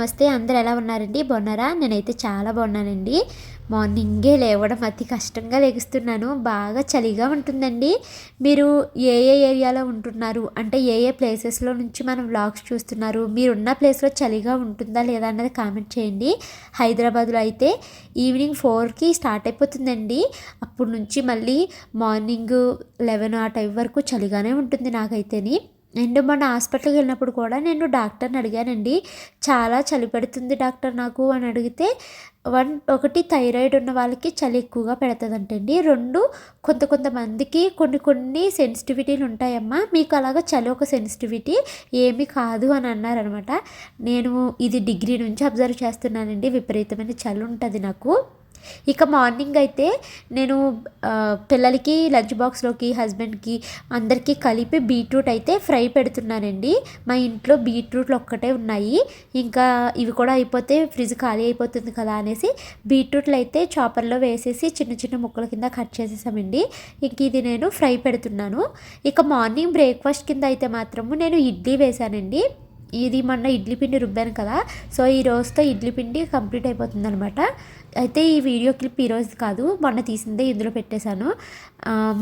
నమస్తే అందరు ఎలా ఉన్నారండి? బాగున్నారా? నేనైతే చాలా బాగున్నానండి. మార్నింగే లేవడం అతి కష్టంగా లెగుస్తున్నాను. బాగా చలిగా ఉంటుందండి. మీరు ఏ ఏ ఏరియాలో ఉంటున్నారు? అంటే ఏ ఏ ప్లేసెస్లో నుంచి మనం వ్లాగ్స్ చూస్తున్నారు? మీరున్న ప్లేస్లో చలిగా ఉంటుందా లేదా అన్నది కామెంట్ చేయండి. హైదరాబాద్లో అయితే ఈవినింగ్ ఫోర్కి స్టార్ట్ అయిపోతుందండి. అప్పటి నుంచి మళ్ళీ మార్నింగ్ లెవెన్ ఆ టైం వరకు చలిగానే ఉంటుంది నాకైతేని. అండ్ మొన్న హాస్పిటల్కి వెళ్ళినప్పుడు కూడా నేను డాక్టర్ని అడిగానండి. చాలా చలి పెడుతుంది డాక్టర్ నాకు అని అడిగితే వన్ ఒకటి థైరాయిడ్ ఉన్న వాళ్ళకి చలి ఎక్కువగా పెడుతుందంటండి. రెండు కొంత కొంతమందికి కొన్ని కొన్ని సెన్సిటివిటీలు ఉంటాయమ్మా. మీకు అలాగా చలి ఒక సెన్సిటివిటీ ఏమి కాదు అని అన్నారనమాట. నేను ఇది డిగ్రీ నుంచి అబ్జర్వ్ చేస్తున్నానండి. విపరీతమైన చలి ఉంటుంది నాకు. ఇక మార్నింగ్ అయితే నేను పిల్లలకి లంచ్ బాక్స్లోకి హస్బెండ్కి అందరికీ కలిపి బీట్రూట్ అయితే ఫ్రై పెడుతున్నానండి. మా ఇంట్లో బీట్రూట్లు ఒక్కటే ఉన్నాయి. ఇంకా ఇవి కూడా అయిపోతే ఫ్రిడ్జ్ ఖాళీ అయిపోతుంది కదా అనేసి బీట్రూట్లు అయితే చాపర్లో వేసేసి చిన్న చిన్న ముక్కల కింద కట్ చేసేసామండి. ఇంక ఇది నేను ఫ్రై పెడుతున్నాను. ఇక మార్నింగ్ బ్రేక్ఫాస్ట్ కింద అయితే మాత్రము నేను ఇడ్లీ వేశానండి ఇది మొన్న ఇడ్లీ పిండి రుబ్బాను కదా. సో ఈ రోజుతో ఇడ్లీ పిండి కంప్లీట్ అయిపోతుంది అనమాట అయితే ఈ వీడియో క్లిప్ ఈరోజు కాదు మొన్న తీసిందే ఇందులో పెట్టేశాను.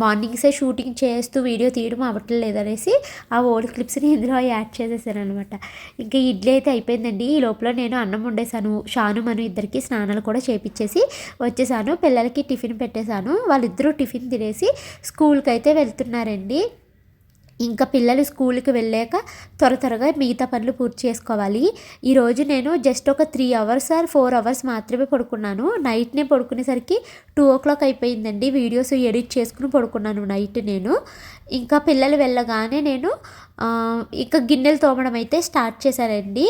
మార్నింగ్సే షూటింగ్ చేస్తూ వీడియో తీయడం అవ్వట్లేదనేసి ఆ ఓల్డ్ క్లిప్స్ని ఇందులో యాడ్ చేసేసాను అనమాట ఇంకా ఇడ్లీ అయితే అయిపోయిందండి. ఈ లోపల నేను అన్నం వండేసాను షాను మను ఇద్దరికి స్నానాలు కూడా చేపించేసి వచ్చేసాను పిల్లలకి టిఫిన్ పెట్టేశాను. వాళ్ళిద్దరూ టిఫిన్ తినేసి స్కూల్కి అయితే వెళ్తున్నారండి. ఇంకా పిల్లలు స్కూల్కి వెళ్ళాక త్వర త్వరగా మిగతా పనులు పూర్తి చేసుకోవాలి. ఈరోజు నేను జస్ట్ ఒక three hours or four hours మాత్రమే పడుకున్నాను. నైట్నే పడుకునేసరికి టూ ఓ క్లాక్ అయిపోయిందండి. వీడియోస్ ఎడిట్ చేసుకుని పడుకున్నాను నైట్ నేను. ఇంకా పిల్లలు వెళ్ళగానే నేను ఇంకా గిన్నెలు తోమడం అయితే స్టార్ట్ చేశానండి.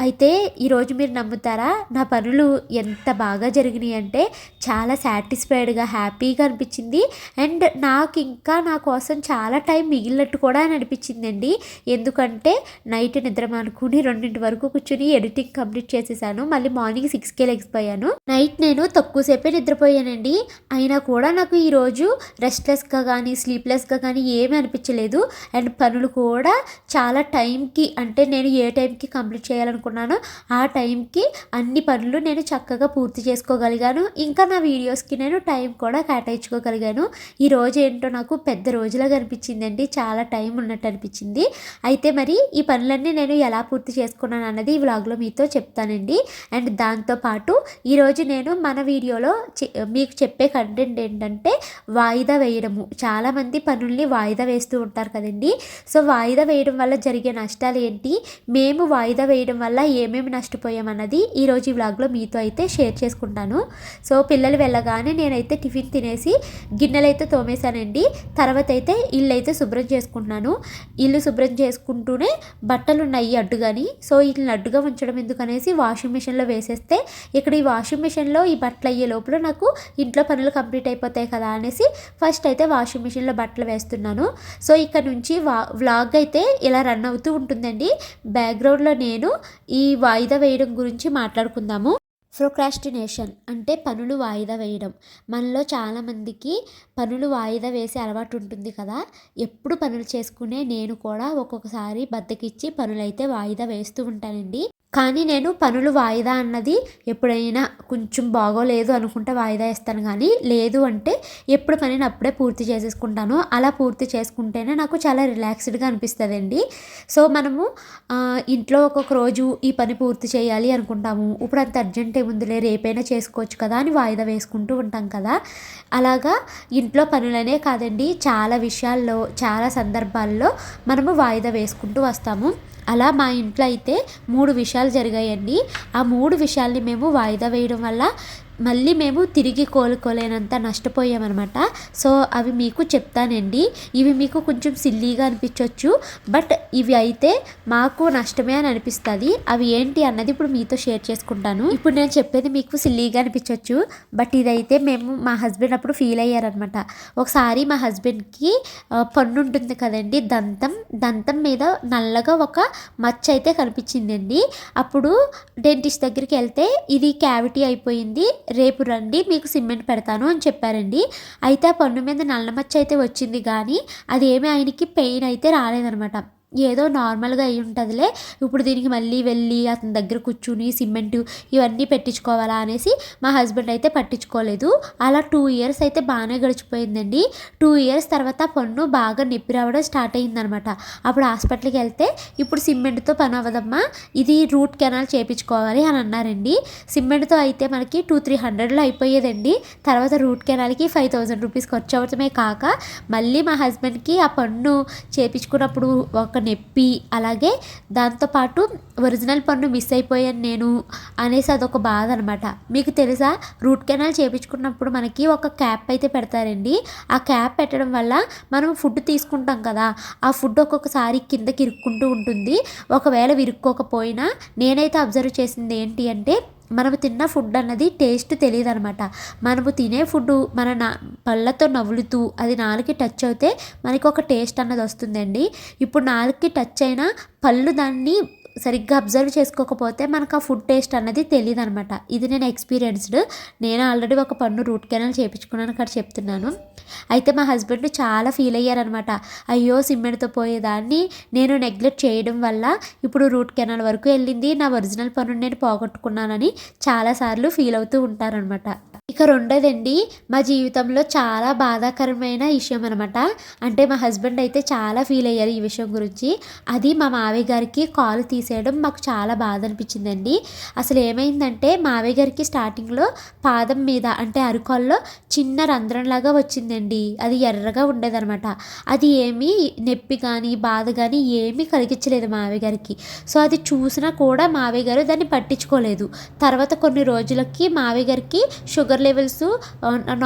అయితే ఈరోజు మీరు నమ్ముతారా? నా పనులు ఎంత బాగా జరిగినాయి అంటే చాలా సాటిస్ఫైడ్గా హ్యాపీగా అనిపించింది. అండ్ నాకు ఇంకా నా కోసం చాలా టైం మిగిలినట్టు కూడా అని అనిపించిందండి. ఎందుకంటే నైట్ నిద్ర మానుకుని రెండింటి వరకు కూర్చుని ఎడిటింగ్ కంప్లీట్ చేసేసాను. మళ్ళీ మార్నింగ్ సిక్స్కే లెగిసిపోయాను. నైట్ నేను తక్కువసేపే నిద్రపోయానండి. అయినా కూడా నాకు ఈరోజు రెస్ట్లెస్గా కానీ స్లీప్లెస్గా కానీ ఏమీ అనిపించలేదు. అండ్ పనులు కూడా చాలా టైంకి అంటే నేను ఏ టైంకి కంప్లీట్ చేయాలనుకుంటున్నాను అనుకున్నానో. ఆ టైంకి అన్ని పనులు నేను చక్కగా పూర్తి చేసుకోగలిగాను. ఇంకా నా వీడియోస్కి నేను టైం కూడా కేటాయించుకోగలిగాను. ఈ రోజు ఏంటో నాకు పెద్ద రోజులాగా అనిపించిందండి చాలా టైం ఉన్నట్టు అనిపించింది. అయితే మరి ఈ పనులన్నీ నేను ఎలా పూర్తి చేసుకున్నాను అన్నది ఈ వ్లాగ్లో మీతో చెప్తానండి. అండ్ దాంతోపాటు ఈరోజు నేను మన వీడియోలో మీకు చెప్పే కంటెంట్ ఏంటంటే వాయిదా వేయడము. చాలామంది పనుల్ని వాయిదా వేస్తూ ఉంటారు కదండి. సో వాయిదా వేయడం వల్ల జరిగే నష్టాలు ఏంటి? మేము వాయిదా వేయడం వల్ల వల్ల ఏమేమి నష్టపోయామన్నది ఈరోజు ఈ వ్లాగ్లో మీతో అయితే షేర్ చేసుకుంటాను. సో పిల్లలు వెళ్ళగానే నేనైతే టిఫిన్ తినేసి గిన్నెలు అయితే తోమేశానండి. తర్వాత అయితే ఇల్లు అయితే శుభ్రం చేసుకుంటున్నాను. ఇల్లు శుభ్రం చేసుకుంటూనే బట్టలు ఉన్నాయి అడ్డుగాని. సో వీటిని అడ్డుగా ఉంచడం ఎందుకనేసి వాషింగ్ మిషన్లో వేసేస్తే ఇక్కడ ఈ వాషింగ్ మిషన్లో ఈ బట్టలు అయ్యే లోపల నాకు ఇంట్లో పనులు కంప్లీట్ అయిపోతాయి కదా అనేసి ఫస్ట్ అయితే వాషింగ్ మిషన్లో బట్టలు వేస్తున్నాను. సో ఇక్కడ నుంచి వా వ్లాగ్ అయితే ఇలా రన్ అవుతూ ఉంటుందండి. బ్యాక్గ్రౌండ్లో నేను ఈ వాయిదా వేయడం గురించి మాట్లాడుకుందాము. ప్రొక్రాస్టినేషన్ అంటే పనులు వాయిదా వేయడం. మనలో చాలామందికి పనులు వాయిదా వేసే అలవాటు ఉంటుంది కదా. ఎప్పుడు పనులు చేసుకునే నేను కూడా ఒక్కొక్కసారి బద్దకిచ్చి పనులైతే వాయిదా వేస్తూ ఉంటానండి. కానీ నేను పనులు వాయిదా అన్నది ఎప్పుడైనా కొంచెం బాగోలేదు అనుకుంటే వాయిదా ఇస్తాను కానీ లేదు అంటే ఎప్పుడు పనిని అప్పుడే పూర్తి చేసేసుకుంటాను. అలా పూర్తి చేసుకుంటేనే నాకు చాలా రిలాక్స్డ్గా అనిపిస్తుంది అండి సో మనము ఇంట్లో ఒక్కొక్క రోజు ఈ పని పూర్తి చేయాలి అనుకుంటాము. ఇప్పుడు అంత అర్జెంట్ ఏముందిలే రేపైనా చేసుకోవచ్చు కదా అని వాయిదా వేసుకుంటూ ఉంటాం కదా. అలాగా ఇంట్లో పనులనే కాదండి చాలా విషయాల్లో చాలా సందర్భాల్లో మనము వాయిదా వేసుకుంటూ వస్తాము. అలా మా ఇంట్లో అయితే మూడు విషయాలు జరిగాయండి. ఆ మూడు విషయాల్ని మేము వాయిదా వేయడం వల్ల మళ్ళీ మేము తిరిగి కోలుకోలేనంత నష్టపోయామన్నమాట. సో అవి మీకు చెప్తానండి. ఇవి మీకు కొంచెం సిల్లీగా అనిపించవచ్చు బట్ ఇవి అయితే మాకు నష్టమే అని అనిపిస్తుంది. అవి ఏంటి అన్నది ఇప్పుడు మీతో షేర్ చేసుకుంటాను. ఇప్పుడు నేను చెప్పేది మీకు సిల్లీగా అనిపించవచ్చు బట్ ఇదైతే మేము మా హస్బెండ్ అప్పుడు ఫీల్ అయ్యారనమాట ఒకసారి మా హస్బెండ్కి పన్ను ఉంటుంది కదండి దంతం. దంతం మీద నల్లగా ఒక మచ్చ అయితే కనిపించిందండి. అప్పుడు డెంటిస్ట్ దగ్గరికి వెళ్తే ఇది క్యావిటీ అయిపోయింది. రేపు రండి మీకు సిమెంట్ పెడతాను అని చెప్పారండి. అయితే ఆ పన్ను మీద నల్లమచ్చ అయితే వచ్చింది కానీ అది ఏమి ఆయనకి పెయిన్ అయితే రాలేదనమాట. ఏదో నార్మల్గా అయి ఉంటుందిలే. ఇప్పుడు దీనికి మళ్ళీ వెళ్ళి అతని దగ్గర కూర్చుని సిమెంట్ ఇవన్నీ పెట్టించుకోవాలా అనేసి మా హస్బెండ్ అయితే పట్టించుకోలేదు. అలా టూ ఇయర్స్ అయితే బాగానే గడిచిపోయిందండి. టూ ఇయర్స్ తర్వాత పన్ను బాగా నొప్పి రావడం స్టార్ట్ అయిందనమాట. అప్పుడు హాస్పిటల్కి వెళ్తే ఇప్పుడు సిమెంట్తో పని అవ్వదమ్మా. ఇది రూట్ కెనాల్ చేయించుకోవాలి అని అన్నారండి. సిమెంట్తో అయితే మనకి టూ త్రీ హండ్రెడ్లో అయిపోయేదండి. తర్వాత రూట్ కెనాల్కి ఫైవ్ థౌజండ్ రూపీస్ ఖర్చు అవటమే కాక మళ్ళీ మా హస్బెండ్కి ఆ పన్ను చేపించుకున్నప్పుడు ఒక నొప్పి అలాగే దాంతోపాటు ఒరిజినల్ పన్ను మిస్ అయిపోయాను నేను అనేసి అదొక బాధ అనమాట మీకు తెలుసా? రూట్ కెనాల్ చేయించుకున్నప్పుడు మనకి ఒక క్యాప్ అయితే పెడతారండి. ఆ క్యాప్ పెట్టడం వల్ల మనం ఫుడ్ తీసుకుంటాం కదా ఆ ఫుడ్ ఒక్కొక్కసారి కిందకి ఇరుక్కుంటూ ఉంటుంది. ఒకవేళ విరుక్కోకపోయినా నేనైతే అబ్జర్వ్ చేసింది ఏంటి అంటే మనము తిన్న ఫుడ్ అన్నది టేస్ట్ తెలియదు అనమాట మనము తినే ఫుడ్ మన నా పళ్ళతో నవ్వులుతూ అది నాలుగు టచ్ అవుతే మనకి ఒక టేస్ట్ అన్నది వస్తుందండి ఇప్పుడు నాలుగుకి టచ్ అయినా పళ్ళు దాన్ని సరిగ్గా అబ్జర్వ్ చేసుకోకపోతే మనకు ఆ ఫుడ్ టేస్ట్ అన్నది తెలియదు అనమాట ఇది నేను ఎక్స్పీరియన్స్డ్. నేను ఆల్రెడీ ఒక పన్ను రూట్ కెనాల్ చేయించుకున్నాను అక్కడ చెప్తున్నాను. అయితే మా హస్బెండ్ చాలా ఫీల్ అయ్యారనమాట అయ్యో సిమెంట్తో పోయేదాన్ని నేను నెగ్లెక్ట్ చేయడం వల్ల ఇప్పుడు రూట్ కెనాల్ వరకు వెళ్ళింది. నా ఒరిజినల్ పన్ను నేను పోగొట్టుకున్నానని చాలాసార్లు ఫీల్ అవుతూ ఉంటారనమాట ఇక రెండోదండి మా జీవితంలో చాలా బాధాకరమైన విషయం అనమాట అంటే మా హస్బెండ్ అయితే చాలా ఫీల్ అయ్యారు ఈ విషయం గురించి. అది మా మావయ్య గారికి కాల్ తీసి తీసేయడం మాకు చాలా బాధ అనిపించిందండి అసలు ఏమైందంటే మావయ్య గారికి స్టార్టింగ్లో పాదం మీద అంటే అరకాల్లో చిన్న రంధ్రంలాగా వచ్చిందండి. అది ఎర్రగా ఉండేదనమాట అది ఏమీ నొప్పి కానీ బాధ కానీ ఏమీ కలిగించలేదు మావయ్య గారికి. సో అది చూసినా కూడా మావయ్య గారు దాన్ని పట్టించుకోలేదు. తర్వాత కొన్ని రోజులకి మావయ్య గారికి షుగర్ లెవెల్స్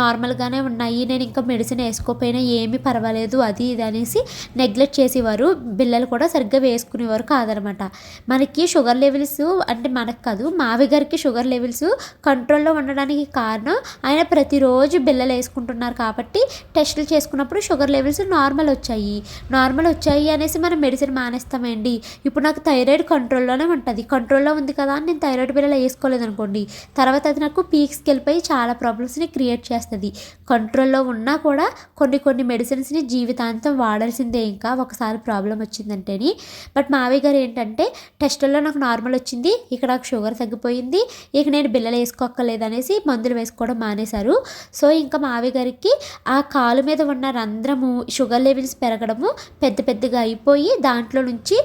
నార్మల్గానే ఉన్నాయి. నేను ఇంకా మెడిసిన్ వేసుకోకపోయినా ఏమీ పర్వాలేదు అది ఇది అనేసి నెగ్లెక్ట్ చేసేవారు. బిల్లలు కూడా సరిగ్గా వేసుకునేవారు కాదనమాట. మనకి షుగర్ లెవెల్స్ అంటే మనకు కాదు మావి గారికి షుగర్ లెవెల్స్ కంట్రోల్లో ఉండడానికి కారణం ఆయన ప్రతిరోజు బిల్లలు వేసుకుంటున్నారు కాబట్టి టెస్టులు చేసుకున్నప్పుడు షుగర్ లెవెల్స్ నార్మల్ వచ్చాయి. నార్మల్ వచ్చాయి అనేసి మనం మెడిసిన్ మానేస్తామండి. ఇప్పుడు నాకు థైరాయిడ్ కంట్రోల్లోనే ఉంటుంది. కంట్రోల్లో ఉంది కదా అని నేను థైరాయిడ్ బిల్లలు వేసుకోలేదు అనుకోండి తర్వాత అది నాకు పీక్స్కి వెళ్ళిపోయి చాలా ప్రాబ్లమ్స్ని క్రియేట్ చేస్తుంది. కంట్రోల్లో ఉన్నా కూడా కొన్ని కొన్ని మెడిసిన్స్ని జీవితాంతం వాడాల్సిందే ఇంకా ఒకసారి ప్రాబ్లం వచ్చిందంటేని. బట్ మావయ్య గారు ఏంటంటే టెస్టుల్లో నాకు నార్మల్ వచ్చింది. ఇక్కడ నాకు షుగర్ తగ్గిపోయింది. ఇక నేను బిల్లలు వేసుకోక్కర్లేదు అనేసి మందులు వేసుకోవడం మానేశారు. సో ఇంకా మావయ్య గారికి ఆ కాలు మీద ఉన్న రంధ్రము షుగర్ లెవెల్స్ పెరగడము పెద్ద పెద్దగా అయిపోయి దాంట్లో నుంచి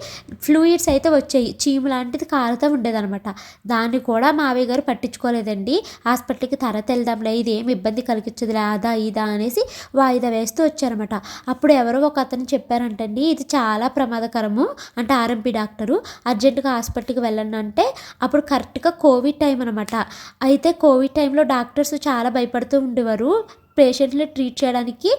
ఫ్లూయిడ్స్ అయితే వచ్చాయి. చీము లాంటిది కారుతూ ఉండేదనమాట. దాన్ని కూడా మావయ్య గారు పట్టించుకోలేదండి. హాస్పిటల్కి తర్వాత వెళ్దాంలే ఇది ఏమి ఇబ్బంది కలిగించదులే అదా ఇదా అనేసి వాయిదా వేస్తూ వచ్చారనమాట. అప్పుడు ఎవరో ఒక అతను చెప్పారంటండి ఇది చాలా ప్రమాదకరము అంటే ఆర్ఎంపీ డాక్టరు. అర్జెంటుగా హాస్పిటల్కి వెళ్ళండి అంటే అప్పుడు కరెక్ట్గా కోవిడ్ టైం అనమాట అయితే కోవిడ్ టైంలో డాక్టర్స్ చాలా భయపడుతూ ఉండేవారు. పేషెంట్ని ట్రీట్ చేయడానికి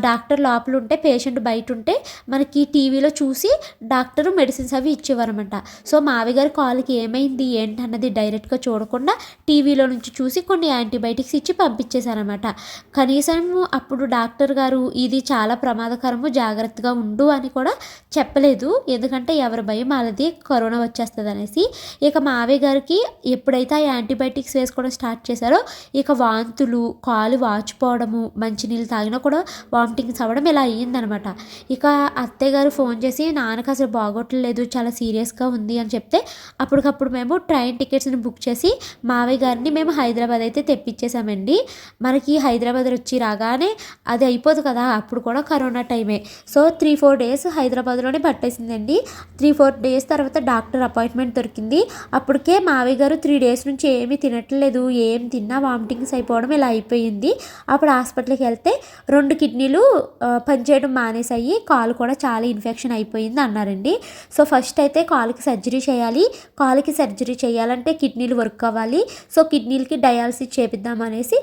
డాక్టర్ లోపల ఉంటే పేషెంట్ బయట ఉంటే మనకి టీవీలో చూసి డాక్టర్ మెడిసిన్స్ అవి ఇచ్చేవారనమాట సో మావి గారి కాలుకి ఏమైంది ఏంటి అన్నది డైరెక్ట్గా చూడకుండా టీవీలో నుంచి చూసి కొన్ని యాంటీబయాటిక్స్ ఇచ్చి పంపించేశారనమాట కనీసం అప్పుడు డాక్టర్ గారు ఇది చాలా ప్రమాదకరము జాగ్రత్తగా ఉండు అని కూడా చెప్పలేదు. ఎందుకంటే ఎవరి భయం వాళ్ళది కరోనా వచ్చేస్తుంది అనేసి ఇక మావయ్య గారికి ఎప్పుడైతే ఆ యాంటీబయాటిక్స్ వేసుకోవడం స్టార్ట్ చేశారో ఇక వాంతులు కాలు వాచిపోవడము మంచినీళ్ళు తాగినా కూడా వామిటింగ్స్ అవ్వడం ఇలా అయ్యిందనమాట. ఇక అత్తయ్య గారు ఫోన్ చేసి నాన్నకు అసలు బాగోట్లేదు చాలా సీరియస్గా ఉంది అని చెప్తే అప్పటికప్పుడు మేము ట్రైన్ టికెట్స్ని బుక్ చేసి మావయ్య గారిని మేము హైదరాబాద్ అయితే తెప్పించేసామండి మనకి హైదరాబాద్ వచ్చి రాగానే అది అయిపోదు కదా అప్పుడు కూడా కరోనా టైమే. సో త్రీ ఫోర్ డేస్ హైదరాబాద్లోనే పట్టేసిందండి. త్రీ ఫోర్ డేస్ తర్వాత డాక్టర్ అపాయింట్మెంట్ దొరికింది. అప్పటికే మావయ్య గారు త్రీ డేస్ నుంచి ఏమీ తినట్లేదు ఏం తిన్నా వామిటింగ్స్ అయిపోవడం ఇలా అయిపోయింది. అప్పుడు హాస్పిటల్కి వెళ్తే రెండు కిడ్నీలు పనిచేయడం మానేసాయి కాలు కూడా చాలా ఇన్ఫెక్షన్ అయిపోయింది అన్నారండి. సో ఫస్ట్ అయితే కాలుకి సర్జరీ చేయాలి. కాలుకి సర్జరీ చేయాలంటే కిడ్నీలు వర్క్ అవ్వాలి. సో కిడ్నీలకి డయాలసిస్ చేపిద్దాం అనేసి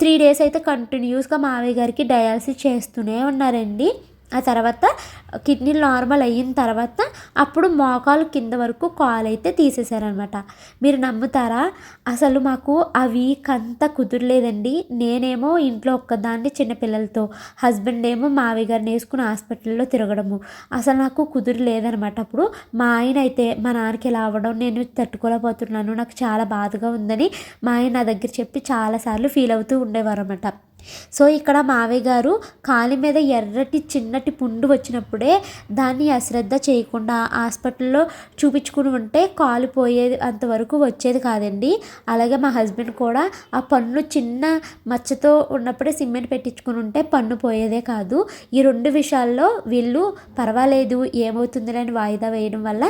త్రీ డేస్ అయితే కంటిన్యూస్గా మావయ్య గారికి డయాలసిస్ చేస్తూనే ఉన్నారండి. ఆ తర్వాత కిడ్నీలు నార్మల్ అయిన తర్వాత అప్పుడు మోకాలు కింద వరకు కాల్ అయితే తీసేశారనమాట. మీరు నమ్ముతారా? అసలు మాకు ఆ వీక్ అంతా కుదరలేదండి. నేనేమో ఇంట్లో ఒక్కదాన్ని చిన్నపిల్లలతో హస్బెండ్ ఏమో మావి గారిని వేసుకుని హాస్పిటల్లో తిరగడము. అసలు నాకు కుదరలేదనమాట. అప్పుడు మా ఆయన అయితే మా నాన్నకి ఇలా అవ్వడం నేను తట్టుకోలేకపోతున్నాను నాకు చాలా బాధగా ఉందని మా ఆయన నా దగ్గర చెప్పి చాలాసార్లు ఫీల్ అవుతూ ఉండేవారు అనమాట సో ఇక్కడ మావయ్య గారు కాలి మీద ఎర్రటి చిన్నటి పుండు వచ్చినప్పుడే దాన్ని అశ్రద్ధ చేయకుండా హాస్పిటల్లో చూపించుకుని ఉంటే కాలు పోయేది అంతవరకు వచ్చేది కాదండి. అలాగే మా హస్బెండ్ కూడా ఆ పన్ను చిన్న మచ్చతో ఉన్నప్పుడే సిమెంట్ పెట్టించుకుని ఉంటే పన్ను పోయేదే కాదు. ఈ రెండు విషయాల్లో వీళ్ళు పర్వాలేదు ఏమవుతుందిలేని వాయిదా వేయడం వల్ల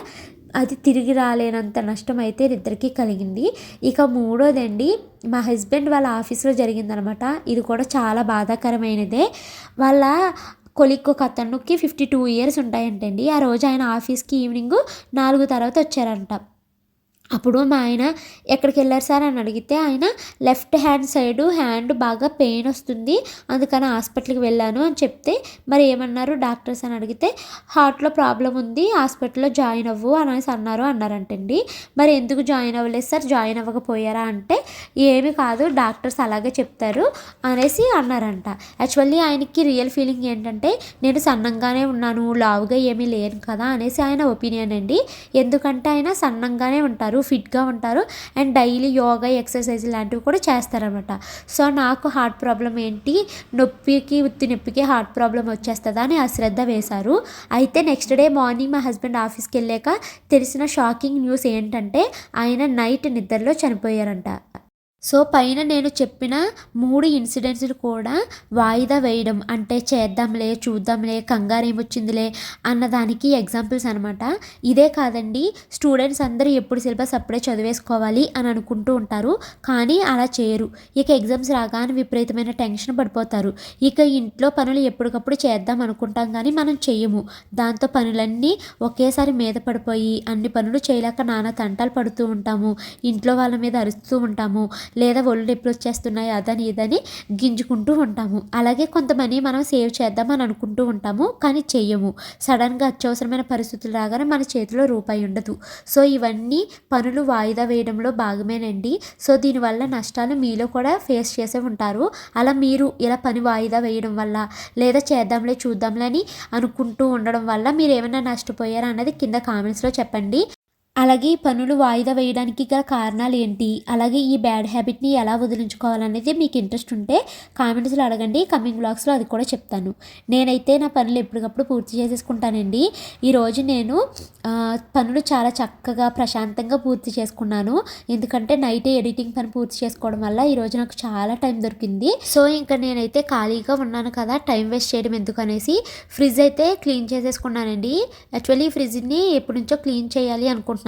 అది తిరిగి రాలేనంత నష్టం అయితే ఇద్దరికీ కలిగింది. ఇక మూడోదండి మా హస్బెండ్ వాళ్ళ ఆఫీస్లో జరిగిందనమాట. ఇది కూడా చాలా బాధాకరమైనదే. వాళ్ళ కొలిక్ ఒక అతనుకి ఫిఫ్టీ టూ ఇయర్స్ ఉంటాయంటండి. ఆ రోజు ఆయన ఆఫీస్కి ఈవినింగ్ నాలుగు తర్వాత వచ్చారంట. అప్పుడు మా ఆయన ఎక్కడికి వెళ్ళారు సార్ అని అడిగితే ఆయన లెఫ్ట్ హ్యాండ్ సైడు హ్యాండ్ బాగా పెయిన్ వస్తుంది అందుకని హాస్పిటల్కి వెళ్ళాను అని చెప్తే మరి ఏమన్నారు డాక్టర్స్ అని అడిగితే హార్ట్లో ప్రాబ్లం ఉంది హాస్పిటల్లో జాయిన్ అవ్వు అనేసి అన్నారు అన్నారంటండి. మరి ఎందుకు జాయిన్ అవ్వలేదు సార్? జాయిన్ అవ్వకపోయారా అంటే ఏమి కాదు డాక్టర్స్ అలాగే చెప్తారు అనేసి అన్నారంట. యాక్చువల్లీ ఆయనకి రియల్ ఫీలింగ్ ఏంటంటే నేను సన్నంగానే ఉన్నాను లావుగా ఏమీ లేను కదా అనేసి ఆయన ఒపీనియన్ అండి. ఎందుకంటే ఆయన సన్నంగానే ఉంటారు ఫిట్గా ఉంటారు అండ్ డైలీ యోగా ఎక్సర్సైజ్ లాంటివి కూడా చేస్తారనమాట సో నాకు హార్ట్ ప్రాబ్లం ఏంటి? నొప్పికి ఉత్తి నొప్పికి హార్ట్ ప్రాబ్లం వచ్చేస్తుందా అని అశ్రద్ధ వేశారు. అయితే నెక్స్ట్ డే మార్నింగ్ మా హస్బెండ్ ఆఫీస్కి వెళ్ళాక తెలిసిన షాకింగ్ న్యూస్ ఏంటంటే ఆయన నైట్ నిద్రలో చనిపోయారంట. సో పైన నేను చెప్పిన మూడు ఇన్సిడెంట్స్లు కూడా వాయిదా వేయడం. అంటే చేద్దాంలే చూద్దాంలే కంగారు ఏమొచ్చిందిలే అన్నదానికి ఎగ్జాంపుల్స్ అనమాట ఇదే కాదండి స్టూడెంట్స్ అందరూ ఎప్పుడు సిలబస్ అప్పుడే చదివేసుకోవాలి అని అనుకుంటూ ఉంటారు. కానీ అలా చేయరు. ఇక ఎగ్జామ్స్ రాగానే విపరీతమైన టెన్షన్ పడిపోతారు. ఇక ఇంట్లో పనులు ఎప్పటికప్పుడు చేద్దాం అనుకుంటాం కానీ మనం చెయ్యము. దాంతో పనులన్నీ ఒకేసారి మీద పడిపోయి అన్ని పనులు చేయలేక నానా తంటాలు పడుతూ ఉంటాము. ఇంట్లో వాళ్ళ మీద అరుస్తూ ఉంటాము. లేదా ఒళ్ళు నొప్పులు వచ్చేస్తున్నాయి అదని ఇదని గింజుకుంటూ ఉంటాము. అలాగే కొంత మనీ మనం సేవ్ చేద్దామని అనుకుంటూ ఉంటాము కానీ చెయ్యము. సడన్గా అత్యవసరమైన పరిస్థితులు రాగానే మన చేతిలో రూపాయి ఉండదు. సో ఇవన్నీ పనులు వాయిదా వేయడంలో భాగమేనండి. సో దీనివల్ల నష్టాలు మీలో కూడా ఫేస్ చేసే ఉంటారు. అలా మీరు ఇలా పని వాయిదా వేయడం వల్ల లేదా చేద్దాంలే చూద్దాంలే అని అనుకుంటూ ఉండడం వల్ల మీరు ఏమైనా నష్టపోయారా అన్నది కింద కామెంట్స్లో చెప్పండి. అలాగే ఈ పనులు వాయిదా వేయడానికి గల కారణాలు ఏంటి? అలాగే ఈ బ్యాడ్ హ్యాబిట్ని ఎలా వదిలించుకోవాలనేది మీకు ఇంట్రెస్ట్ ఉంటే కామెంట్స్లో అడగండి. కమింగ్ బ్లాగ్స్లో అది కూడా చెప్తాను. నేనైతే నా పనులు ఎప్పటికప్పుడు పూర్తి చేసేసుకుంటానండి. ఈరోజు నేను పనులు చాలా చక్కగా ప్రశాంతంగా పూర్తి చేసుకున్నాను. ఎందుకంటే నైట్ ఎడిటింగ్ పని పూర్తి చేసుకోవడం వల్ల ఈరోజు నాకు చాలా టైం దొరికింది. సో ఇంకా నేనైతే ఖాళీగా ఉన్నాను కదా టైం వేస్ట్ చేయడం ఎందుకు అనేసి ఫ్రిడ్జ్ అయితే క్లీన్ చేసేసుకున్నానండి. యాక్చువల్లీ ఈ ఫ్రిడ్జ్ని ఎప్పటి నుంచో క్లీన్ చేయాలి అనుకుంటున్నాను.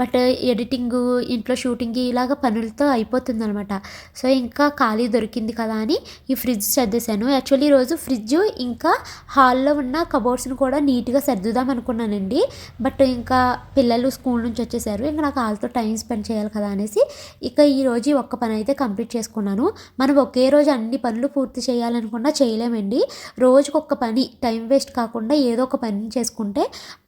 బట్ ఎడిటింగ్ ఇంట్లో షూటింగ్ ఇలాగ పనులతో అయిపోతుంది అనమాట సో ఇంకా ఖాళీ దొరికింది కదా అని ఈ ఫ్రిడ్జ్ సర్దేశాను. యాక్చువల్లీ ఈరోజు ఫ్రిడ్జ్ ఇంకా హాల్లో ఉన్న కబోర్డ్స్ని కూడా నీట్గా సర్దుదాం అనుకున్నానండి. బట్ ఇంకా పిల్లలు స్కూల్ నుంచి వచ్చేసారు. ఇంకా నాకు వాళ్ళతో టైం స్పెండ్ చేయాలి కదా అనేసి ఇక ఈరోజు ఈ ఒక్క పని అయితే కంప్లీట్ చేసుకున్నాను. మనం ఒకే రోజు అన్ని పనులు పూర్తి చేయాలనుకున్నా చేయలేమండి. రోజుకొక ఒక్క పని టైం వేస్ట్ కాకుండా ఏదో ఒక పని చేసుకుంటే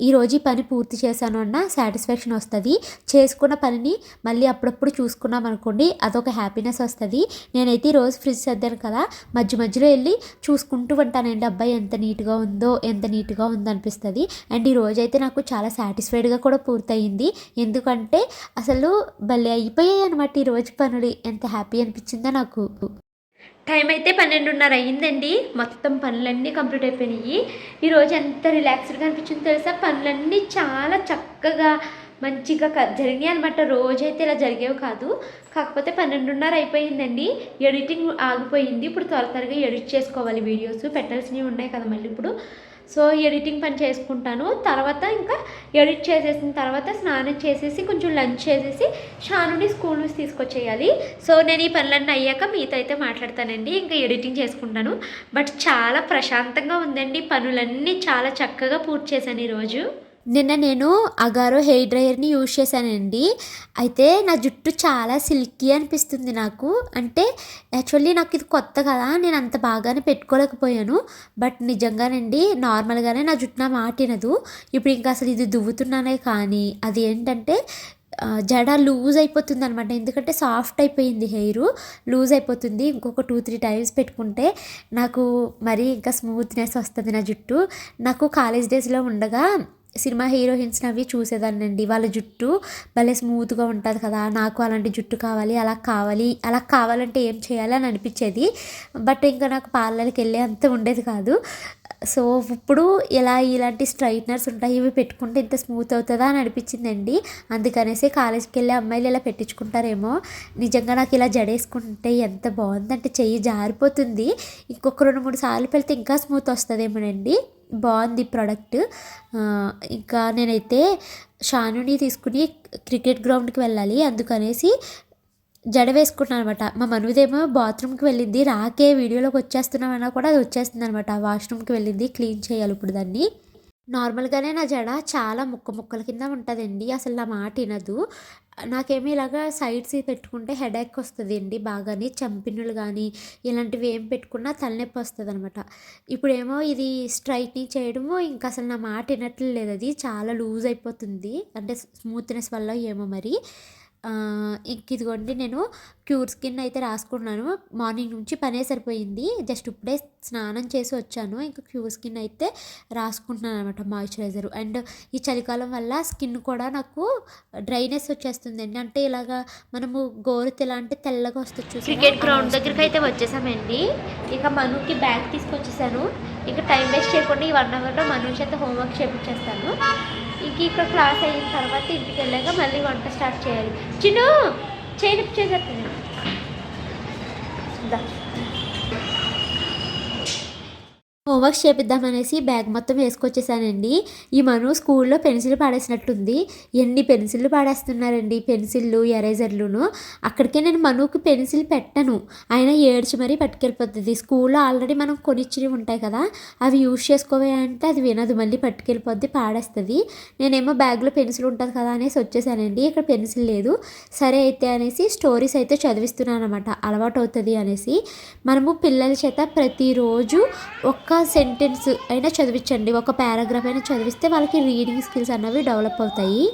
ఈరోజు ఈ పని పూర్తి చేశాను అన్న సాటిస్ఫాక్షన్ వస్తుంది. చేసుకున్న పనిని మళ్ళీ అప్పుడప్పుడు చూసుకున్నాం అనుకోండి అదొక హ్యాపీనెస్ వస్తుంది. నేనైతే ఈ రోజు ఫ్రిడ్జ్ సర్దాను కదా మధ్య మధ్యలో వెళ్ళి చూసుకుంటూ ఉంటానండి. అబ్బాయి ఎంత నీట్గా ఉందో ఎంత నీట్గా ఉందో అనిపిస్తుంది అండ్ ఈ రోజైతే అయితే నాకు చాలా సాటిస్ఫైడ్గా కూడా పూర్తయింది. ఎందుకంటే అసలు భలే అయిపోయాయి అనమాట ఈ రోజు పనులు. ఎంత హ్యాపీ అనిపించిందో నాకు. టైం అయితే పన్నెండున్నర అయ్యిందండి. మొత్తం పనులన్నీ కంప్లీట్ అయిపోయినాయి. ఈరోజు ఎంత రిలాక్స్డ్గా అనిపించిందో తెలుసా? పనులన్నీ చాలా చక్కగా మంచిగా క- జరిగినాయి అనమాట రోజైతే ఇలా జరిగేవి కాదు. కాకపోతే పన్నెండున్నర అయిపోయిందండి. ఎడిటింగ్ ఆగిపోయింది. ఇప్పుడు త్వర త్వరగా ఎడిట్ చేసుకోవాలి వీడియోస్ పెట్టాల్సినవి ఉన్నాయి కదా మళ్ళీ ఇప్పుడు. సో ఎడిటింగ్ పని చేసుకుంటాను. తర్వాత ఇంకా ఎడిట్ చేసేసిన తర్వాత స్నానం చేసేసి కొంచెం లంచ్ చేసేసి షానుని స్కూల్ నుంచి తీసుకొచ్చేయాలి. సో నేను ఈ పనులన్నీ అయ్యాక మీతో అయితే మాట్లాడతానండి. ఇంకా ఎడిటింగ్ చేసుకుంటాను. బట్ చాలా ప్రశాంతంగా ఉందండి. పనులన్నీ చాలా చక్కగా పూర్తి చేశాను ఈరోజు. నిన్న నేను అగారో హెయిర్ డ్రైయర్ని యూజ్ చేశానండి. అయితే నా జుట్టు చాలా సిల్కీ అనిపిస్తుంది నాకు. అంటే యాక్చువల్లీ నాకు ఇది కొత్త కదా నేను అంత బాగానే పెట్టుకోలేకపోయాను. బట్ నిజంగానండి నార్మల్గానే నా జుట్టు నా మాటినదు ఇప్పుడు ఇంకా అసలు ఇది దువ్వుతున్నానే కానీ అది ఏంటంటే జడ లూజ్ అయిపోతుంది అనమాట ఎందుకంటే సాఫ్ట్ అయిపోయింది హెయిర్ లూజ్ అయిపోతుంది. ఇంకొక టూ త్రీ టైమ్స్ పెట్టుకుంటే నాకు మరీ ఇంకా స్మూత్నెస్ వస్తుంది నా జుట్టు. నాకు కాలేజ్ డేస్లో ఉండగా సినిమా హీరోయిన్స్ అవి చూసేదాన్నండి. వాళ్ళ జుట్టు భలే స్మూత్గా ఉంటుంది కదా నాకు అలాంటి జుట్టు కావాలి అలా కావాలి అలా కావాలంటే ఏం చేయాలి అని అనిపించేది. బట్ ఇంకా నాకు పార్లర్కి వెళ్ళే అంత ఉండేది కాదు. సో ఇప్పుడు ఇలా ఇలాంటి స్ట్రైట్నర్స్ ఉంటాయి ఇవి పెట్టుకుంటే ఇంత స్మూత్ అవుతుందా అని అనిపించిందండి. అందుకనేసి కాలేజ్కి వెళ్ళే అమ్మాయిలు ఇలా పెట్టించుకుంటారేమో. నిజంగా నాకు ఇలా జడేసుకుంటే ఎంత బాగుందంటే చెయ్యి జారిపోతుంది. ఇంకొక రెండు మూడు సార్లు పెడితే ఇంకా స్మూత్ వస్తుందేమోనండి. బాగుంది ప్రోడక్ట్. ఇంకా నేనైతే షానుని తీసుకుని క్రికెట్ గ్రౌండ్కి వెళ్ళాలి అందుకనేసి జడ వేసుకుంటున్నాను అనమాట మా మనుదేమో బాత్రూమ్కి వెళ్ళింది. రాకే వీడియోలోకి వచ్చేస్తున్నామన్నా కూడా అది వచ్చేస్తుంది అనమాట వాష్రూమ్కి వెళ్ళింది. క్లీన్ చేయాలి ఇప్పుడు దాన్ని. నార్మల్గానే నా జడ చాలా ముక్క ముక్కల కింద ఉంటుందండి. అసలు నా మాట వినదు. నాకేమి ఇలాగా సైడ్స్ పెట్టుకుంటే హెడేక్ వస్తుంది అండి బాగాని. చంపిన్నులు కానీ ఇలాంటివి ఏం పెట్టుకున్నా తలనొప్పి వస్తుంది అనమాట ఇప్పుడేమో ఇది స్ట్రైట్నింగ్ చేయడము ఇంకా అసలు నా మాట వినట్లు లేదు అది. చాలా లూజ్ అయిపోతుంది. అంటే స్మూత్నెస్ వల్ల ఏమో మరి. ఇదిగోండి నేను క్యూర్ స్కిన్ అయితే రాసుకున్నాను. మార్నింగ్ నుంచి పనే సరిపోయింది. జస్ట్ ఇప్పుడే స్నానం చేసి వచ్చాను. ఇంకా క్యూర్ స్కిన్ అయితే రాసుకుంటున్నాను అనమాట మాయిశ్చరైజర్. అండ్ ఈ చలికాలం వల్ల స్కిన్ కూడా నాకు డ్రైనెస్ వచ్చేస్తుందండి. అంటే ఇలాగా మనము గోరు అంటే తెల్లగా వస్తుంది చూసి క్రికెట్ గ్రౌండ్ దగ్గరికి అయితే వచ్చేసామండి. ఇక మనుకి బ్యాగ్ తీసుకొచ్చేసాను. ఇంకా టైం వేస్ట్ చేయకుండా ఈ వన్ అవర్లో మను అయితే హోంవర్క్ చేపించేస్తాను. ఇంక ఇక్కడ క్లాస్ అయిన తర్వాత ఇంటికి వెళ్ళాక మళ్ళీ వంట స్టార్ట్ చేయాలి. చిన్ను చేయని చేసేస్తాను హోంవర్క్ చేపిద్దామనేసి బ్యాగ్ మొత్తం వేసుకొచ్చేసానండి. ఈ మను స్కూల్లో పెన్సిల్ పాడేసినట్టుంది. ఎన్ని పెన్సిళ్ళు పాడేస్తున్నారండి? పెన్సిళ్ళు ఎరేజర్లును. అక్కడికే నేను మనుకు పెన్సిల్ పెట్టను. ఆయన ఏడ్చి మరీ పట్టుకెళ్ళిపోతుంది. స్కూల్లో ఆల్రెడీ మనం కొనిచ్చినవి ఉంటాయి కదా అవి యూజ్ చేసుకోవే అంటే అది వినదు. మళ్ళీ పట్టుకెళ్ళిపోద్ది పాడేస్తుంది. నేనేమో బ్యాగ్లో పెన్సిల్ ఉంటుంది కదా అనేసి వచ్చేసానండి. ఇక్కడ పెన్సిల్ లేదు. సరే అయితే అనేసి స్టోరీస్ అయితే చదివిస్తున్నాను అనమాట అలవాటు అవుతుంది అనేసి. మనము పిల్లల చేత ప్రతిరోజు ఒక్క సెంటెన్స్ అయినా చదివించండి. ఒక పారాగ్రాఫ్ అయినా చదివిస్తే వాళ్ళకి రీడింగ్ స్కిల్స్ అన్నవి డెవలప్ అవుతాయి.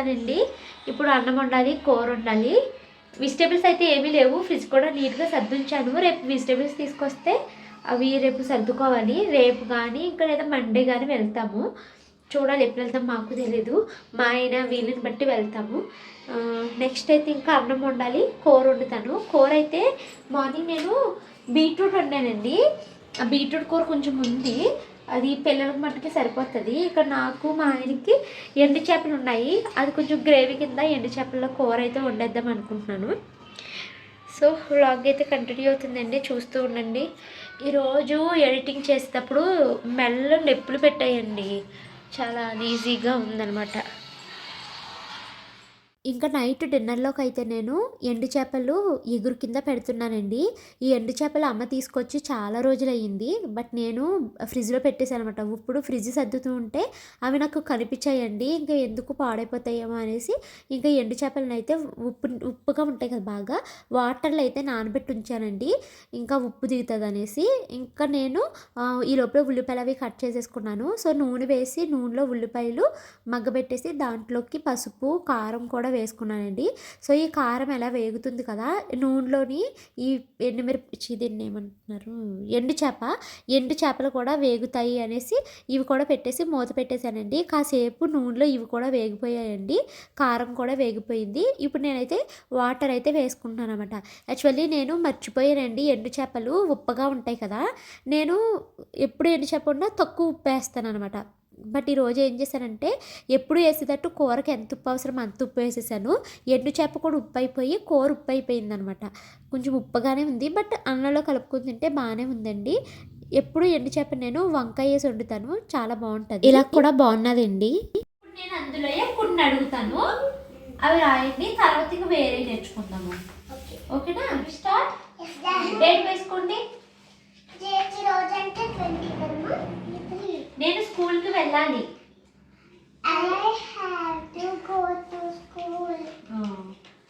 ఇంటికైతే ఇప్పుడు అన్నం వండాలి కూర వండాలి. వెజిటేబుల్స్ అయితే ఏమీ లేవు. ఫ్రిడ్జ్ కూడా నీట్గా సర్దుంచాను. రేపు వెజిటేబుల్స్ తీసుకొస్తే అవి రేపు సర్దుకోవాలి. రేపు కానీ ఇంకా లేదా మండే కానీ వెళ్తాము. చూడాలి ఎప్పుడు వెళ్తాం మాకు తెలీదు. మా ఆయన వీళ్ళని బట్టి వెళ్తాము. నెక్స్ట్ అయితే ఇంకా అన్నం వండాలి కూర వండుతాను. కూర అయితే మార్నింగ్ నేను బీట్రూట్ వండానండి. ఆ బీట్రూట్ కూర కొంచెం ఉంది. అది పిల్లలకు మట్టుకి సరిపోతుంది. ఇక్కడ నాకు మా ఆయనకి ఎండు చేపలు ఉన్నాయి. అది కొంచెం గ్రేవీ కింద ఎండు చేపల కూర అయితే వండేద్దాం అనుకుంటున్నాను. సో వ్లాగ్ అయితే కంటిన్యూ అవుతుందండి. చూస్తూ ఉండండి. ఈరోజు ఎడిటింగ్ చేసేటప్పుడు మెల్ల నొప్పులు పెట్టాయండి. చాలా ఈజీగా ఉందన్నమాట. ఇంకా నైట్ డిన్నర్లోకి అయితే నేను ఎండు చేపలు ఎగురు కింద పెడుతున్నానండి. ఈ ఎండు చేపలు అమ్మ తీసుకొచ్చి చాలా రోజులు అయ్యింది బట్ నేను ఫ్రిడ్జ్లో పెట్టేశాను అనమాట ఇప్పుడు ఫ్రిడ్జ్ సర్దుతూ ఉంటే అవి నాకు కనిపించాయండి. ఇంకా ఎందుకు పాడైపోతాయేమో అనేసి ఇంకా ఎండు చేపలను అయితే ఉప్పు ఉప్పుగా ఉంటాయి కదా బాగా వాటర్లో అయితే నానబెట్టి ఉంచానండి. ఇంకా ఉప్పు దిగుతుంది అనేసి ఇంకా నేను ఈ లోపల ఉల్లిపాయలు అవి కట్ చేసేసుకున్నాను. సో నూనె వేసి నూనెలో ఉల్లిపాయలు మగ్గబెట్టేసి దాంట్లోకి పసుపు కారం కూడా వేసుకున్నానండి. సో ఈ కారం ఎలా వేగుతుంది కదా నూనెలోని ఈ ఎండుమిరపచ్చి దీన్ని ఏమంటున్నారు ఎండు చేప ఎండు చేపలు కూడా వేగుతాయి అనేసి ఇవి కూడా పెట్టేసి మూత పెట్టేశానండి. కాసేపు నూనెలో ఇవి కూడా వేగిపోయాయండి. కారం కూడా వేగిపోయింది. ఇప్పుడు నేనైతే వాటర్ అయితే వేసుకుంటున్నాను అనమాట యాక్చువల్లీ నేను మర్చిపోయానండి. ఎండు చేపలు ఉప్పగా ఉంటాయి కదా నేను ఎప్పుడు ఎండు చేప ఉన్నా తక్కువ ఉప్పు వేస్తాను అనమాట బట్ ఈరోజు ఏం చేశానంటే ఎప్పుడు వేసేటట్టు కూరకి ఎంత ఉప్పు అవసరం అంత ఉప్పు వేసేసాను. ఎండు చేప కూడా ఉప్పు అయిపోయి కూర ఉప్పు అయిపోయింది అనమాట కొంచెం ఉప్పగానే ఉంది బట్ అన్నంలో కలుపుకుని తింటే బాగానే ఉందండి. ఎప్పుడు ఎండు చేప నేను వంకాయ వేసి వండుతాను చాలా బాగుంటుంది. ఇలా కూడా బాగున్నదండి. నేను అందులో కొన్ని అడుగుతాను అవి రాయండి తర్వాత ఇంకా వేరే నేర్చుకుందాము. ఓకేనా? స్టార్ట్. డేట్ వేసుకోండి. ట్వంటీ నేను స్కూల్కి వెళ్ళాలి I have to go to school.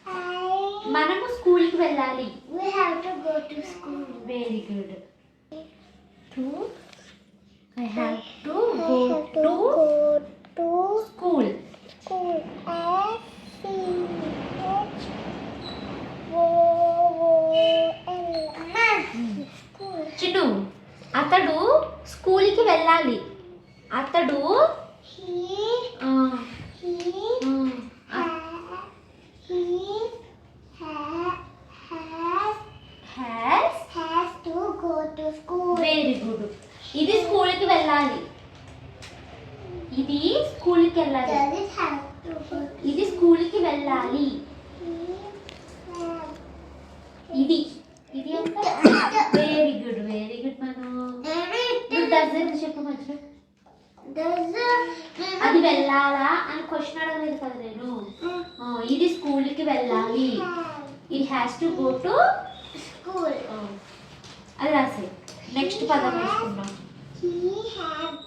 I మనము స్కూల్కి వెళ్ళాలి we have to go to school. Very good to I have to I go have to to go to school school. Chinnu అతడు స్కూల్కి వెళ్ళాలి అతడు. Very good. ఇది స్కూల్కి వెళ్ళాలి. ఇది స్కూల్కి వెళ్ళాలి. ఇది స్కూల్కి వెళ్ళాలి. ఇది. ఇది ఎంత? వెరీ గుడ్ వెరీ గుడ్ మనం నువ్వు డజన్ చెప్పు అది వెళ్ళాలా అని క్వశ్చన్ అడగలేదు కదా నేను. ఆ, ఇది స్కూల్కి వెళ్ళాలి. ఇది has to go to school. అది రాసే నెక్స్ట్ పదం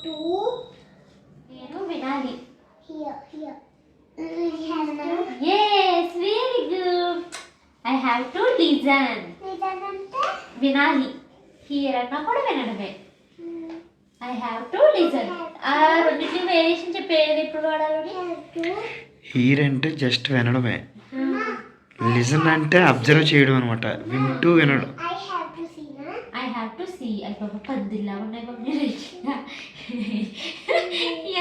to నేను వినాలి. To very good I have to listen లేదంటే వినాలి. హియర్ అన్నా కూడా వినడమే. ఐ హ్యావ్ టు లిజన్ ఆ రెండింటి వేరియేషన్ చెప్పేది ఎప్పుడు వాడాలి have to. హీర్ అంటే జస్ట్ వినడమే. లిజన్ అంటే అబ్జర్వ్ చేయడం అనమాట వింటూ వినడం. I have to see na. I have to see అది బాబా పందిల్లా ఉన్నాయి బాబు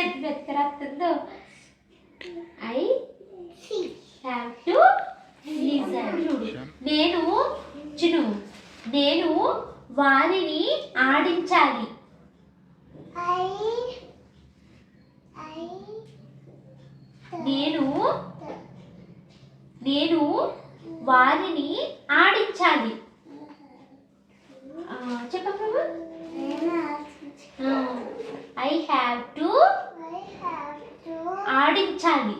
ఎంత వెతకరాస్తుందో I See. Have to listen నేను చిను నేను వారిని ఆడించాలి. నేను నేను వారిని ఆడించాలి. చెప్పమ్మా ఐ హ్యావ్ టు ఆడించాలి.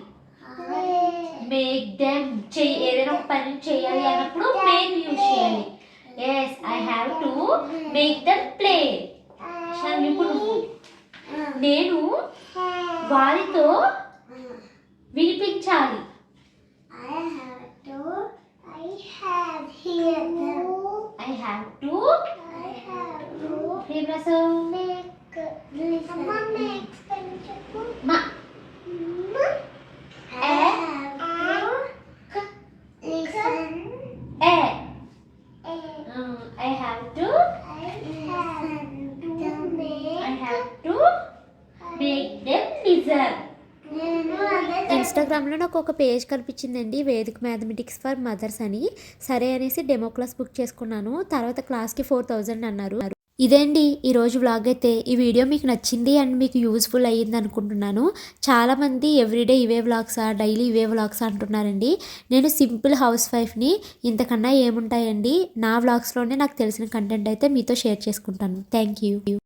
మేక్ దెమ్ చేయి ఏదైనా ఒక పని చేయాలి అన్నప్పుడు మేక్ యూజ్ చేయాలి. Yes I have to make them play ఇప్పుడు నేను వారితో వినిపించాలి. మా ఒక పేజ్ కనిపించిందండి వేదిక మ్యాథమెటిక్స్ ఫర్ మదర్స్ అని. సరే అనేసి డెమో క్లాస్ బుక్ చేసుకున్నాను. తర్వాత క్లాస్కి ఫోర్ థౌజండ్ అన్నారు. ఇదే అండి ఈరోజు వ్లాగ్ అయితే. ఈ వీడియో మీకు నచ్చింది అండ్ మీకు యూస్ఫుల్ అయ్యింది అనుకుంటున్నాను. చాలామంది ఎవ్రీడే ఇవే వ్లాగ్సా డైలీ ఇవే వ్లాగ్స్ అంటున్నారండి. నేను సింపుల్ హౌస్ వైఫ్ని. ఇంతకన్నా ఏముంటాయండి? నా వ్లాగ్స్లోనే నాకు తెలిసిన కంటెంట్ అయితే మీతో షేర్ చేసుకుంటాను. Thank you.